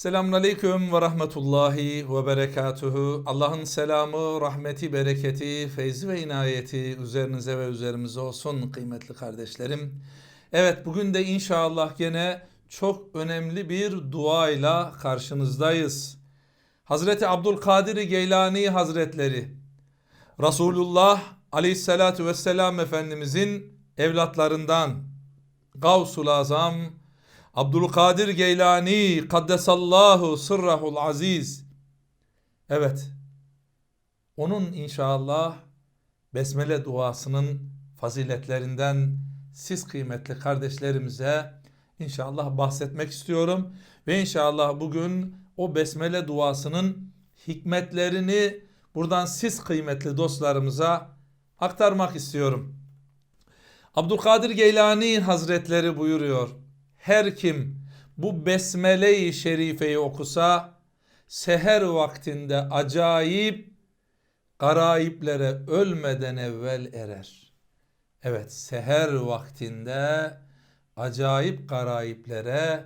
Selamun Aleyküm ve Rahmetullahi ve Berekatuhu. Allah'ın selamı, rahmeti, bereketi, feyzi ve inayeti üzerinize ve üzerimize olsun kıymetli kardeşlerim. Evet bugün de inşallah gene çok önemli bir duayla karşınızdayız. Hazreti Abdülkadir Geylani Hazretleri Resulullah Aleyhisselatü Vesselam Efendimizin evlatlarından Gavsul Azam Abdülkadir Geylani Kaddesallahu Sırrahul Aziz Evet onun inşallah Besmele duasının faziletlerinden siz kıymetli kardeşlerimize inşallah bahsetmek istiyorum. Ve inşallah bugün o Besmele duasının hikmetlerini buradan siz kıymetli dostlarımıza aktarmak istiyorum. Abdülkadir Geylani Hazretleri buyuruyor. Her kim bu Besmele-i Şerife'yi okusa seher vaktinde acayip garayiplere ölmeden evvel erer. Evet seher vaktinde acayip garayiplere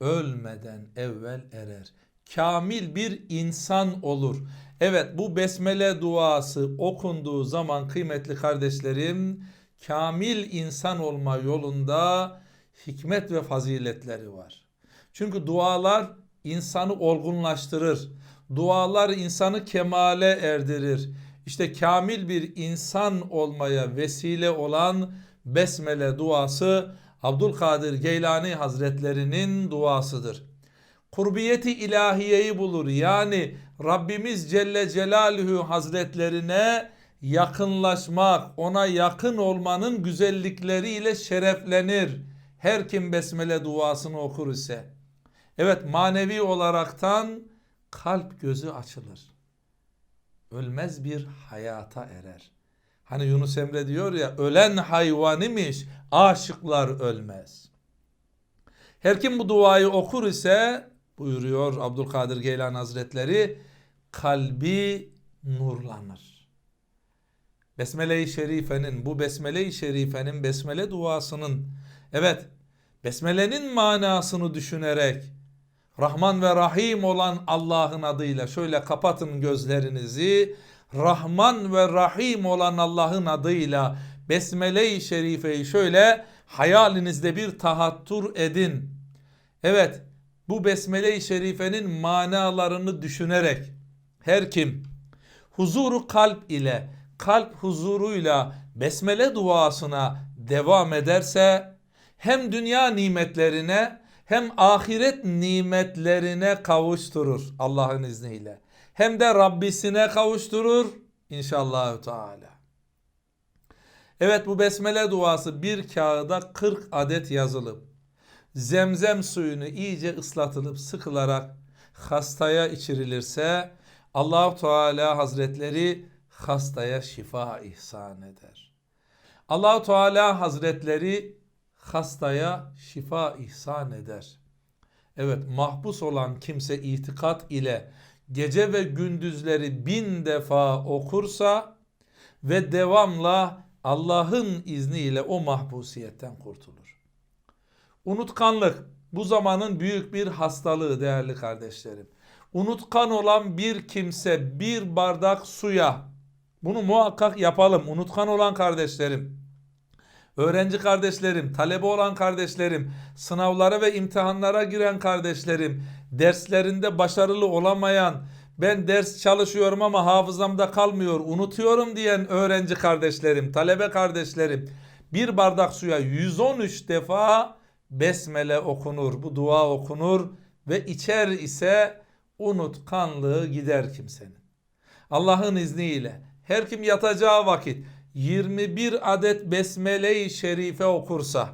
ölmeden evvel erer. Kamil bir insan olur. Evet bu besmele duası okunduğu zaman kıymetli kardeşlerim kamil insan olma yolunda hikmet ve faziletleri var. Çünkü dualar insanı olgunlaştırır. Dualar insanı kemale erdirir. İşte kamil bir insan olmaya vesile olan besmele duası Abdülkadir Geylani Hazretlerinin duasıdır. Kurbiyeti ilahiyeyi bulur. Yani Rabbimiz Celle Celaluhu Hazretlerine yakınlaşmak, ona yakın olmanın güzellikleriyle şereflenir. Her kim besmele duasını okur ise. Evet manevi olaraktan kalp gözü açılır. Ölmez bir hayata erer. Hani Yunus Emre diyor ya ölen hayvan imiş aşıklar ölmez. Her kim bu duayı okur ise buyuruyor Abdülkadir Geylan Hazretleri kalbi nurlanır. Besmele-i Şerife'nin bu Besmele-i Şerife'nin Besmele duasının evet Besmele'nin manasını düşünerek Rahman ve Rahim olan Allah'ın adıyla şöyle kapatın gözlerinizi. Rahman ve Rahim olan Allah'ın adıyla Besmele-i Şerife'yi şöyle hayalinizde bir tahattur edin. Evet bu Besmele-i Şerife'nin manalarını düşünerek her kim huzuru kalp ile kalp huzuruyla besmele duasına devam ederse hem dünya nimetlerine hem ahiret nimetlerine kavuşturur Allah'ın izniyle. Hem de Rabbisine kavuşturur inşallah Teala. Evet bu besmele duası bir kağıda 40 adet yazılıp zemzem suyunu iyice ıslatılıp sıkılarak hastaya içirilirse Allah Teala Hazretleri hastaya şifa ihsan eder. Allahu Teala Hazretleri hastaya şifa ihsan eder. Evet mahpus olan kimse itikat ile gece ve gündüzleri bin defa okursa ve devamla Allah'ın izniyle o mahpusiyetten kurtulur. Unutkanlık bu zamanın büyük bir hastalığı değerli kardeşlerim. Unutkan olan bir kimse bir bardak suya bunu muhakkak yapalım. Unutkan olan kardeşlerim, öğrenci kardeşlerim, talebe olan kardeşlerim, sınavlara ve imtihanlara giren kardeşlerim, derslerinde başarılı olamayan, ben ders çalışıyorum ama hafızamda kalmıyor, unutuyorum diyen öğrenci kardeşlerim, talebe kardeşlerim, bir bardak suya 113 defa besmele okunur, bu dua okunur ve içer ise unutkanlığı gider kimsenin. Allah'ın izniyle her kim yatacağı vakit 21 adet Besmele-i Şerife okursa.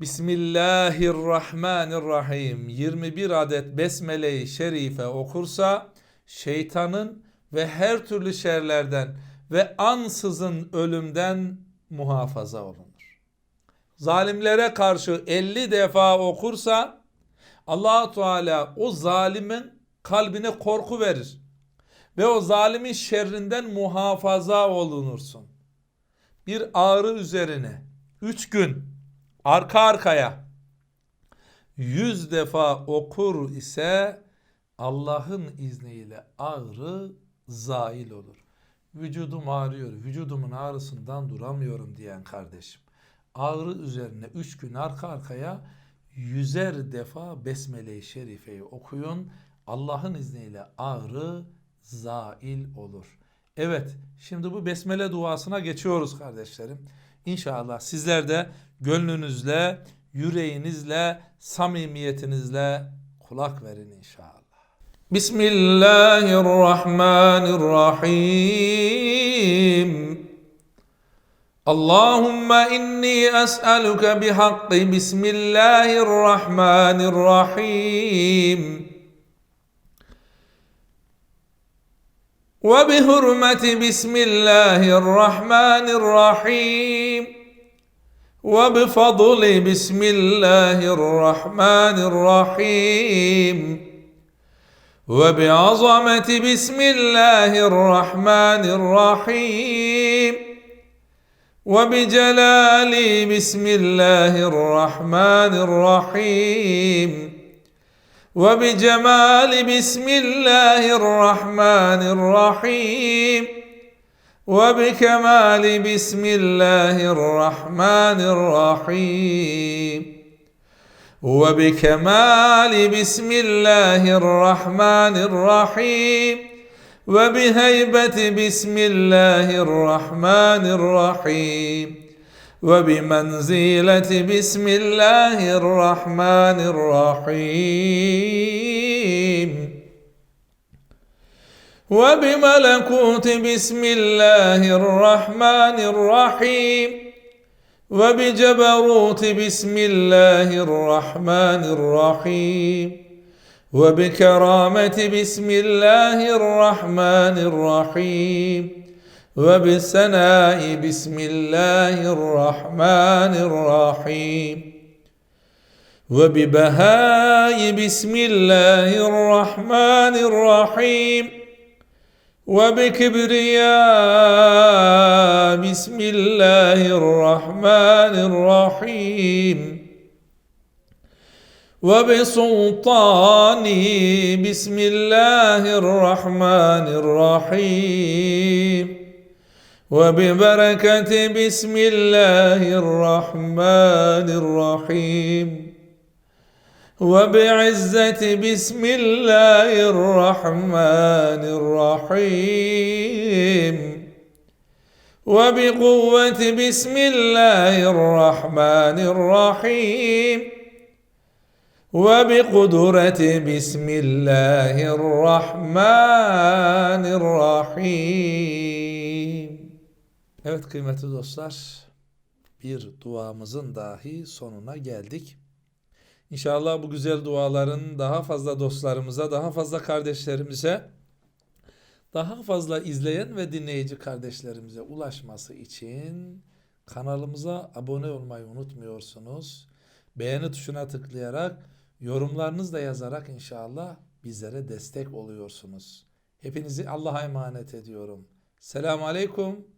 Bismillahirrahmanirrahim. 21 adet Besmele-i Şerife okursa şeytanın ve her türlü şerlerden ve ansızın ölümden muhafaza olunur. Zalimlere karşı 50 defa okursa allah Teala o zalimin kalbine korku verir ve o zalimin şerrinden muhafaza olunursun. Bir ağrı üzerine üç gün arka arkaya 100 defa okur ise Allah'ın izniyle ağrı zail olur. Vücudum ağrıyor, vücudumun ağrısından duramıyorum diyen kardeşim. Ağrı üzerine 3 gün arka arkaya yüzer defa Besmele-i Şerife'yi okuyun. Allah'ın izniyle ağrı zail olur. Evet, şimdi bu besmele duasına geçiyoruz kardeşlerim. İnşallah sizler de gönlünüzle, yüreğinizle, samimiyetinizle kulak verin inşallah. Bismillahirrahmanirrahim. اللهم إني أسألك بحق بسم الله الرحمن الرحيم وبحرمة بسم الله الرحمن الرحيم. وبفضل بسم الله الرحمن الرحيم. وبعظمة بسم الله الرحمن الرحيم. وبجلال بسم الله الرحمن الرحيم. وبجمال بسم الله الرحمن الرحيم. وبكمال بسم الله الرحمن الرحيم. وبكمال بسم الله الرحمن الرحيم. وبهيبة بسم الله الرحمن الرحيم. وبمنزلة بسم الله الرحمن الرحيم. وبملكوت بسم الله الرحمن الرحيم. وبجبروت بسم الله الرحمن الرحيم. وبكرامة بسم الله الرحمن الرحيم. وبسناء بسم الله الرحمن الرحيم وببهاء بسم الله الرحمن الرحيم وبكبرياء بسم الله الرحمن الرحيم وبسلطان بسم الله الرحمن الرحيم وببركة بسم الله الرحمن الرحيم. وبعزة بسم الله الرحمن الرحيم. وبقوة بسم الله الرحمن الرحيم. وبقدرة بسم الله الرحمن الرحيم. Evet kıymetli dostlar bir duamızın dahi sonuna geldik. İnşallah bu güzel duaların daha fazla dostlarımıza, daha fazla kardeşlerimize, daha fazla izleyen ve dinleyici kardeşlerimize ulaşması için kanalımıza abone olmayı unutmuyorsunuz. Beğeni tuşuna tıklayarak, yorumlarınızı da yazarak inşallah bizlere destek oluyorsunuz. Hepinizi Allah'a emanet ediyorum. Selamun Aleyküm